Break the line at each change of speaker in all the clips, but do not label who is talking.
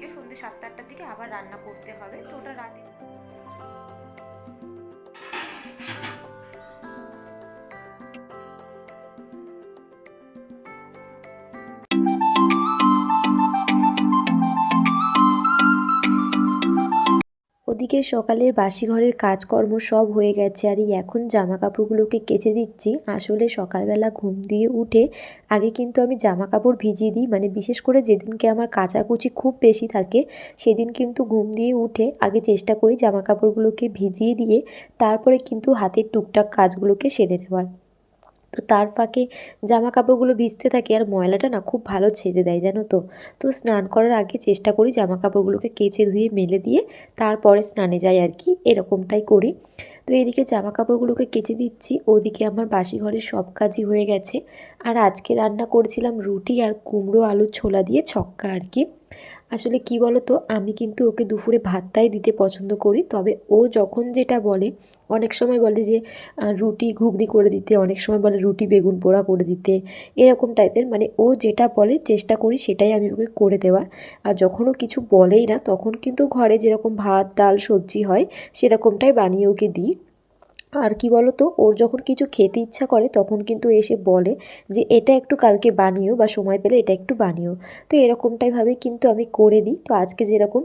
সন্ধেবেলার সন্ধ্যে সাতটা আটটার দিকে আবার রান্না করতে হবে। তো ওটা রাতে
ওদিকে সকালের বাসি ঘরের কাজকর্ম সব হয়ে গেছে আর এই এখন জামা কাপড়গুলোকে কেচে দিচ্ছি। আসলে সকালবেলা ঘুম দিয়ে উঠে আগে কিন্তু আমি জামা কাপড় ভিজিয়ে দিই মানে বিশেষ করে যেদিনকে আমার কাচাকুচি খুব বেশি থাকে, সেদিন কিন্তু ঘুম দিয়ে উঠে আগে চেষ্টা করি জামা কাপড়গুলোকে ভিজিয়ে দিয়ে তারপরে কিন্তু হাতের টুকটাক কাজগুলোকে সেরে নেওয়ার। তো তার ফাঁকে জামা কাপড়গুলো ভিজতে থাকে আর ময়লাটা না খুব ভালো ছেড়ে দেয়, জানো তো। তো স্নান করার আগে চেষ্টা করি জামা কাপড়গুলোকে কেচে ধুয়ে মেলে দিয়ে তারপরে স্নানে যাই আর কি, এরকমটাই করি। তো এদিকে জামা কাপড়গুলোকে কেচে দিচ্ছি, ওদিকে আমার বাসি ঘরের সব কাজই হয়ে গেছে। আর আজকে রান্না করেছিলাম রুটি আর কুমড়ো আলু ছোলা দিয়ে ছক্কা আর কি। আসলে কি বলো তো আমি কিন্তু ওকে দুপুরে ভাতটাই দিতে পছন্দ করি। তবে ও যখন যেটা বলে, অনেক সময় বলে যে রুটি, ঘুগনি করে দিতে, অনেক সময় বলে রুটি, বেগুন পোড়া করে দিতে, এরকম টাইপের। মানে ও যেটা বলে, চেষ্টা করি সেটাই আমি ওকে করে দেওয়ার। আর যখন ও কিছু বলেই না, তখন কিন্তু ঘরে যেরকম ভাত, ডাল, সবজি হয়, সেরকমটাই বানিয়ে ওকে দিই। আর কি বলো তো ওর যখন কিছু খেতে ইচ্ছা করে, তখন কিন্তু এসে বলে যে, এটা একটু কালকে বানিও বা সময় পেলে এটা একটু বানিও। তো এরকমটাইভাবে কিন্তু আমি করে দিই। তো আজকে যেরকম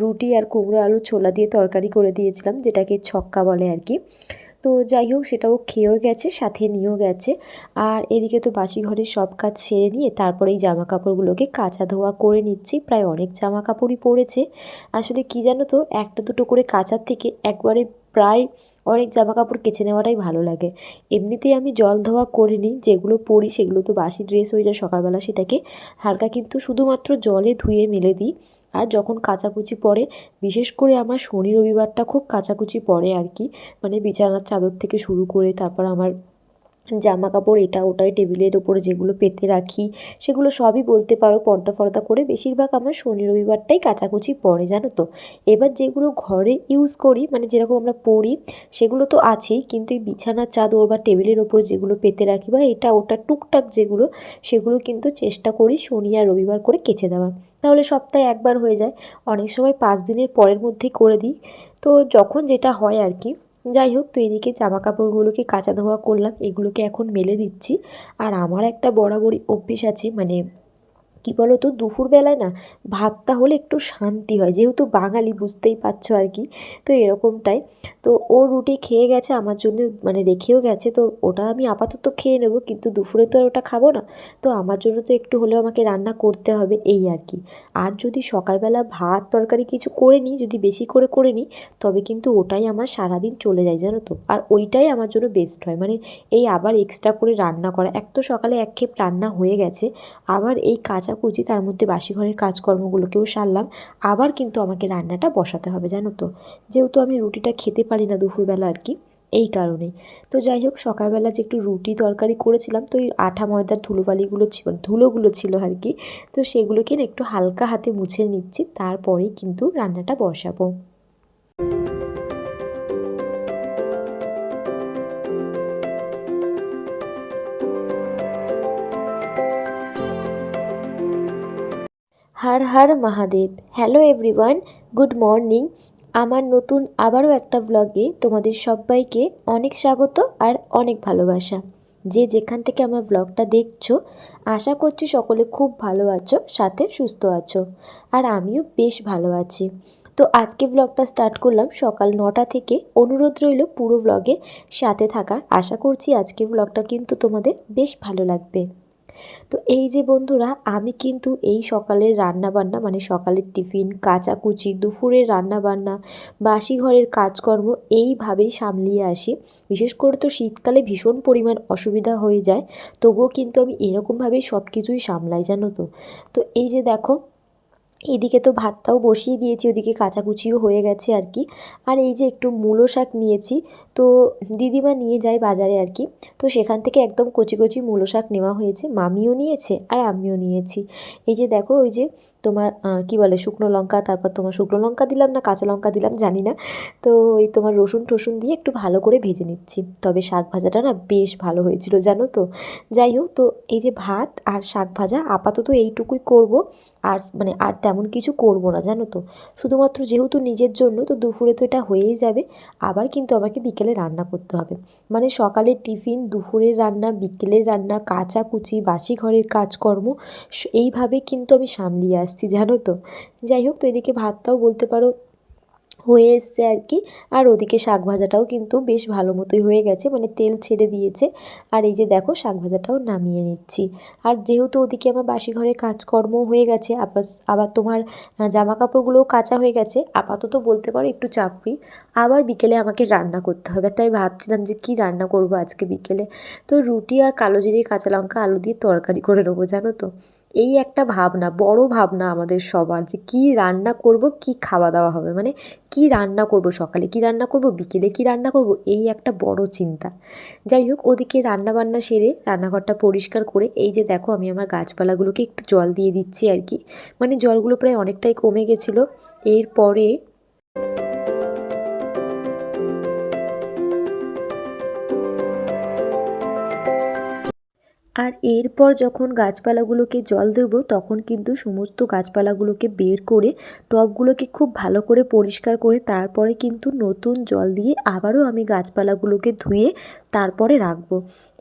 রুটি আর কুমড়ো আলু ছোলা দিয়ে তরকারি করে দিয়েছিলাম, যেটাকে ছক্কা বলে আর কি। তো যাই হোক, সেটাও খেয়েও গেছে, সাথে নিয়েও গেছে। আর এদিকে তো বাসি ঘরের সব কাজ সেরে নিয়ে তারপরে এই জামা কাপড়গুলোকে কাচা ধোয়া করে নিচ্ছি। প্রায় অনেক জামা কাপড়ই পড়েছে। আসলে কি জানো তো, একটা দুটো করে কাচার থেকে একবারে প্রায় অনেক জামা কাপড় কেচে নেওয়াটাই ভালো লাগে। এমনিতেই আমি জল ধোয়া করিনি, যেগুলো পরি সেগুলো তো বাসি ড্রেস হয়ে যায় সকালবেলা সেটাকে। হালকা কিন্তু শুধুমাত্র জলে ধুয়ে মেলে দিই। আর যখন কাচাকুচি পরে বিশেষ করে আমার শনি রবিবারটা খুব কাচাকুচি পরে আর কি। মানে বিছানার চাদর থেকে শুরু করে তারপর আমার জামা কাপড় এটা ওটাই, টেবিলের ওপরে যেগুলো পেতে রাখি, সেগুলো সবই বলতে পারো, পর্দা ফর্দা করে বেশিরভাগ আমার শনি রবিবারটাই কাচাকুচি পড়ে জানো তো। এবার যেগুলো ঘরে ইউজ করি মানে যেরকম আমরা পরি, সেগুলো তো আছেই কিন্তু এই বিছানার চাদর বা টেবিলের ওপর যেগুলো পেতে রাখি বা এটা ওটা টুকটাক যেগুলো, সেগুলো কিন্তু চেষ্টা করি শনি আর রবিবার করে কেচে দেওয়ার। তাহলে সপ্তাহে একবার হয়ে যায়, অনেক সময় পাঁচ দিনের পরের মধ্যেই করে দিই। তো যখন যেটা হয় আর কি যাই হোক, তো এদিকে জামা কাপড়গুলোকে কাচা ধোয়া করলাম, এগুলোকে এখন মেলে দিচ্ছি। আর আমার একটা বরাবরই অভ্যেস আছে মানে কী বলো তো দুপুরবেলায় না ভাতটা হলে একটু শান্তি হয়। যেহেতু বাঙালি, বুঝতেই পারছ আর কি। তো এরকমটাই। তো ও রুটি খেয়ে গেছে, আমার জন্য মানে রেখেও গেছে। তো ওটা আমি আপাতত খেয়ে নেব, কিন্তু দুপুরে তো আর ওটা খাব না। তো আমার জন্য তো একটু হলেও আমাকে রান্না করতে হবে, এই আর কি। আর যদি সকালবেলা ভাত তরকারি কিছু করে নিই, যদি বেশি করে করে নিই, তবে কিন্তু ওটাই আমার সারাদিন চলে যায়, জানো তো। আর ওইটাই আমার জন্য বেস্ট হয়। মানে এই আবার এক্সট্রা করে রান্না করা। এক তো সকালে এক রান্না হয়ে গেছে, আবার এই কাচাকুচি তার মধ্যে বাসি ঘরের কাজকর্মগুলোকেও সারলাম। আবার কিন্তু আমাকে রান্নাটা বসাতে হবে, জানো তো। যেহেতু আমি রুটিটা খেতে পারি না দুপুরবেলা আর কি, এই কারণে তো যাই হোক, সকালবেলা যে একটু রুটি তরকারি করেছিলাম, তো ওই আঠা ময়দার ধুলোবালিগুলো ছিল ধুলোগুলো ছিল আর কি, তো সেগুলোকে একটু হালকা হাতে মুছে নিচ্ছি, তারপরেই কিন্তু রান্নাটা বসাবো। Har Har Mahadev. Hello everyone good morning আমার নতুন আবারও একটা ব্লগে তোমাদের সবাইকে অনেক স্বাগত আর অনেক ভালোবাসা। যে যেখান থেকে আমার ব্লগটা দেখছ, আশা করছি সকলে খুব ভালো আছো, সাথে সুস্থ আছো। আর আমিও বেশ ভালো আছি। তো আজকে ব্লগটা স্টার্ট করলাম সকাল নটা থেকে। অনুরোধ রইল পুরো ব্লগের সাথে থাকার। আশা করছি আজকের ব্লগটা কিন্তু তোমাদের বেশ ভালো লাগবে। তো এই যে বন্ধুরা, আমি কিন্তু এই সকালের রান্নাবান্না মানে সকালের টিফিন, কাচাকুচি, দুপুরের রান্নাবান্না বাসি ঘরের কাজকর্ম এইভাবেই সামলিয়ে আসি। বিশেষ করে তো শীতকালে ভীষণ পরিমাণ অসুবিধা হয়ে যায়, তবুও কিন্তু আমি এরকমভাবেই সব কিছুই সামলাই, জানো তো। তো এই যে দেখো এদিকে তো ভাতটাও বসিয়ে দিয়েছি, ওদিকে কাচাকুচিও হয়ে গেছে আর কি। আর এই যে একটু মূলো শাক নিয়েছি, তো দিদিমা নিয়ে যায় বাজারে আর কি। তো সেখান থেকে একদম কচি কচি মূলো শাক নেওয়া হয়েছে, মামিও নিয়েছে আর আমিও নিয়েছি। এই যে দেখো, ওই যে তোমার কি বলে, শুকনো লঙ্কা, তারপর তোমার শুকনো লঙ্কা দিলাম না, কাঁচা লঙ্কা দিলাম, জানি না। তো এই তোমার রসুন টসুন দিয়ে একটু ভালো করে ভেজে নিচ্ছি। তবে শাক ভাজাটা না বেশ ভালো হয়েছিল, জানো তো। যাই হোক, তো এই যে ভাত আর শাক ভাজা, আপাতত এইটুকুই করব। আর মানে আর তেমন কিছু করব না, জানো তো। শুধুমাত্র যেহেতু নিজের জন্য, তো দুপুরে তো এটা হয়েই যাবে। আবার কিন্তু আমাকে বিকেলে রান্না করতে হবে। মানে সকালের টিফিন, দুপুরের রান্না, বিকেলের রান্না কাচাকুচি বাসি ঘরের কাজকর্ম এইভাবে কিন্তু আমি সামলিয়ে আসছি। জানো তো? যাই হোক, তো এদিকে ভাতটাও বলতে পারো হয়ে এসছে আর কি। আর ওদিকে শাক ভাজাটাও কিন্তু বেশ ভালো মতোই হয়ে গেছে মানে তেল ছেড়ে দিয়েছে। আর এই যে দেখো, শাক ভাজাটাও নামিয়ে নিচ্ছি। আর যেহেতু ওদিকে আমার বাসি ঘরের কাজকর্ম হয়ে গেছে আবার আবার তোমার জামা কাপড়গুলোও কাঁচা হয়ে গেছে, আপাতত বলতে পারো একটু চাপ ফ্রি আবার বিকেলে আমাকে রান্না করতে হবে, তাই ভাবছিলাম যে কি রান্না করব আজকে বিকেলে। তো রুটি আর কালো জিরে কাঁচা লঙ্কা আলু দিয়ে তরকারি করে নেব, জানো তো? এই একটা ভাবনা, বড় ভাবনা আমাদের সবার যে কী রান্না করব, কি খাওয়া দাওয়া হবে? মানে কি রান্না করব সকালে? কি রান্না করব বিকেলে? কি রান্না করব? এই একটা বড় চিন্তা। যাই হোক, ওদিকে রান্না বান্না সেরে রান্নাঘরটা পরিষ্কার করে এই যে দেখো আমি আমার গাছপালাগুলোকে একটু জল দিয়ে দিচ্ছি আর কি। মানে জলগুলো প্রায় অনেকটাই কমে গেছিল। এরপরে আর এরপর যখন গাছপালাগুলোকে জল দেবো, তখন কিন্তু সমস্ত গাছপালাগুলোকে বের করে, টবগুলোকে খুব ভালো করে পরিষ্কার করে, তারপরে কিন্তু নতুন জল দিয়ে আবারও আমি গাছপালাগুলোকে ধুয়ে তারপরে রাখব।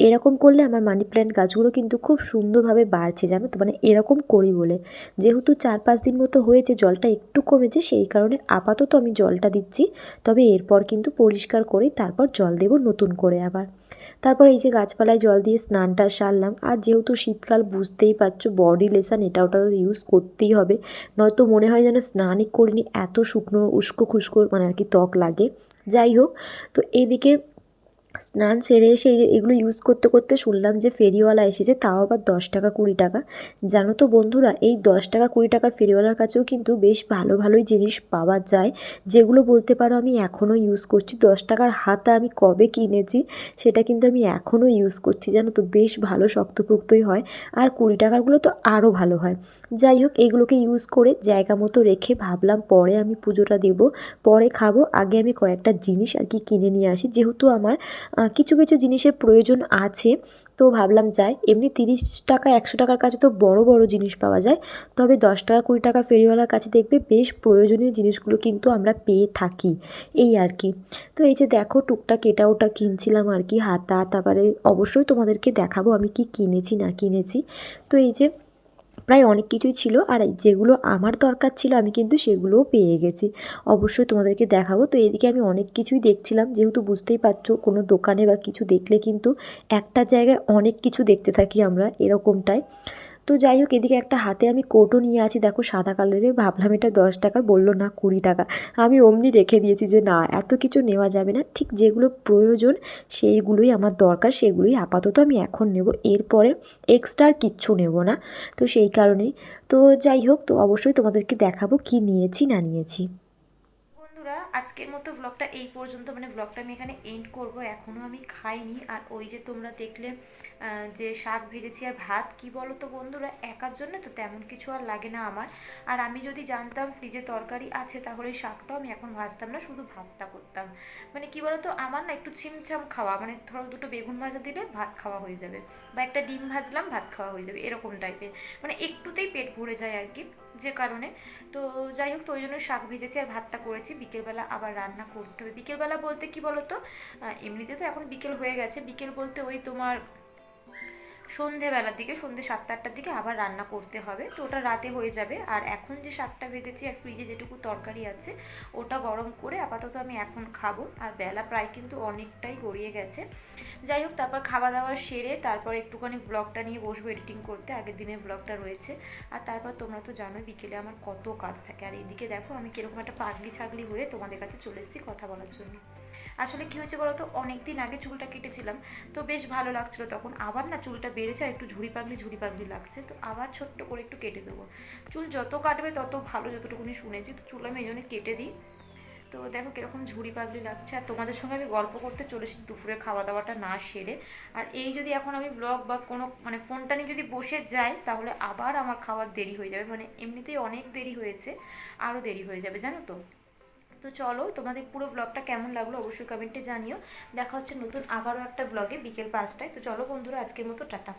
এরকম করলে আমার মানি প্ল্যান্ট গাছগুলো কিন্তু খুব সুন্দরভাবে বাড়ছে, জানো তো? মানে এরকম করি বলে। যেহেতু চার পাঁচ দিন মতো হয়েছে, জলটা একটু কমেছে, সেই কারণে আপাতত আমি জলটা দিচ্ছি। তবে এরপর কিন্তু পরিষ্কার করে তারপর জল দেবো নতুন করে আবার। তারপর এই যে গাছপালায় জল দিয়ে স্নানটা সারলাম। আর যেহেতু শীতকাল, বুঝতেই পারছ বডি লেসান এটা ওটা ইউজ করতেই হবে। নয়তো মনে হয় যেন স্নানই করিনি, এত শুকনো উস্কো খুস্কো মানে আর কি ত্বক লাগে। যাই হোক, তো এইদিকে স্নান সেরে এসে এগুলো ইউজ করতে করতে শুনলাম যে ফেরিওয়ালা এসেছে, তাও আবার দশ টাকা কুড়ি টাকা। জানো তো বন্ধুরা, এই দশ টাকা কুড়ি টাকার ফেরিওয়ালার কাছেও কিন্তু বেশ ভালো ভালোই জিনিস পাওয়া যায়। যেগুলো বলতে পারো আমি এখনও ইউজ করছি। দশ টাকার হাতা আমি কবে কিনেছি, সেটা কিন্তু আমি এখনও ইউজ করছি, জানো তো? বেশ ভালো শক্তপোক্তই হয়। আর কুড়ি টাকারগুলো তো আরও ভালো হয়। যাই হোক, এগুলোকে ইউজ করে জায়গা মতো রেখে ভাবলাম পরে আমি পুজোটা দেব। পরে খাব। আগে আমি কয়েকটা জিনিস আর কি কিনে নিয়ে আসি। যেহেতু আমার কিছু কিছু জিনিসের প্রয়োজন আছে, তো ভাবলাম যাই। এমনি তিরিশ টাকা, একশো টাকার কাছে তো বড় বড় জিনিস পাওয়া যায়। তবে দশ টাকা, কুড়ি টাকা ফেরিওয়ালার কাছে দেখবে বেশ প্রয়োজনীয় জিনিসগুলো কিন্তু আমরা পেয়ে থাকি। এই আর কি। তো এই যে দেখো, টুকটাক এটা ওটা কিনছিলাম আর কি, হাতা, তারপরে অবশ্যই তোমাদেরকে দেখাবো আমি কি কিনেছি, না কিনেছি। তো এই যে প্রায় অনেক কিছুই ছিল আর যেগুলো আমার দরকার ছিল আমি কিন্তু সেগুলোও পেয়ে গেছি। অবশ্যই তোমাদেরকে দেখাবো। তো এদিকে আমি অনেক কিছুই দেখছিলাম। যেহেতু বুঝতেই পারছ কোনো দোকানে বা কিছু দেখলে কিন্তু একটা জায়গায় অনেক কিছু দেখতে থাকি আমরা এরকমটাই। তো যাই হোক, এদিকে একটা হাতে আমি কোটও নিয়ে আছি। দেখো, সাদা কালারের ভাবলাম এটা দশ টাকার। বলল, না, কুড়ি টাকা। আমি অমনি রেখে দিয়েছি যে, না, এত কিছু নেওয়া যাবে না। ঠিক যেগুলো প্রয়োজন, সেইগুলোই আমার দরকার। সেগুলোই আপাতত আমি এখন নেব। এরপরে এক্সট্রা আর কিচ্ছু নেব না। তো সেই কারণেই। তো যাই হোক, তো অবশ্যই তোমাদেরকে দেখাবো কি নিয়েছি, না নিয়েছি।
বন্ধুরা, আজকের মতো ব্লগটা এই পর্যন্ত। মানে ব্লগটা আমি এখানে এন্ড করব। এখনও আমি খাইনি। আর ওই যে তোমরা দেখলে যে শাক ভেজেছি আর ভাত, কি বলো তো বন্ধুরা? একার জন্য তো তেমন কিছু আর লাগে না আমার। আর আমি যদি জানতাম ফ্রিজে তরকারি আছে, তাহলে শাকটাও আমি এখন ভাজতাম না, শুধু ভাতটা করতাম। মানে কি বলতো, আমার না একটু ছিমছাম খাওয়া মানে ধরো দুটো বেগুন ভাজা দিলে ভাত খাওয়া হয়ে যাবে, বা একটা ডিম ভাজলাম, ভাত খাওয়া হয়ে যাবে, এরকম টাইপের মানে একটুতেই পেট ভরে যায় আর কি, যে কারণে। তো যাই হোক, তো ওই জন্য শাক ভেজেছি আর ভাতটা করেছি, বিকেলবেলা আবার রান্না করতে হবে। বিকেলবেলা বলতে কি বলতো এমনিতে তো এখন বিকেল হয়ে গেছে, বিকেল বলতে ওই তোমার সন্ধেবেলার দিকে, সন্ধে সাতটা, আটটার দিকে আবার রান্না করতে হবে। তো ওটা রাতে হয়ে যাবে। আর এখন যে শাকটা ভেজেছি আর ফ্রিজে যেটুকু তরকারি আছে, ওটা গরম করে আপাতত আমি এখন খাব। আর বেলা প্রায় কিন্তু অনেকটাই গড়িয়ে গেছে। যাই হোক, তারপর খাওয়া দাওয়া সেরে তারপর একটুখানি ব্লগটা নিয়ে বসবো এডিটিং করতে। আগের দিনের ব্লগটা রয়েছে। আর তারপর তোমরা তো জানোই, বিকেলে আমার কত কাজ থাকে। আর এদিকে দেখো, আমি কীরকম একটা পাগলি ছাগলি হয়ে তোমাদের কাছে চলে এসেছি কথা বলার জন্য। আসলে কি হয়েছে বলতো অনেক দিন আগে চুলটা কেটেছিলাম। তো বেশ ভালো লাগছিল তখন। আবার না চুলটা বেড়েছে আর একটু ঝুড়ি পাগলি ঝুড়ি পাগলি লাগছে, তো আবার ছোট্ট করে একটু কেটে দেবো। চুল যত কাটবে তত ভালো যতটুকুনি শুনেছি, তো চুল আমি এই জন্য কেটে দিই। তো দেখো কীরকম ঝুড়ি পাগলি লাগছে, আর তোমাদের সঙ্গে আমি গল্প করতে চলে এসেছি দুপুরে খাওয়া দাওয়াটা না সেরে। আর এই যদি এখন আমি ব্লগ বা কোনো মানে ফোনটা নিয়ে যদি বসে যাই, তাহলে আবার আমার খাওয়ার দেরি হয়ে যাবে মানে এমনিতেই অনেক দেরি হয়েছে আরও দেরি হয়ে যাবে, জানো তো? তো চলো, তোমাদের পুরো ব্লগটা কেমন লাগল অবশ্যই কমেন্টে জানিও। দেখা হচ্ছে নতুন আবারও একটা ব্লগে বিকেল পাঁচটায়। তো চলো বন্ধুরা, আজকের মতো টাটা।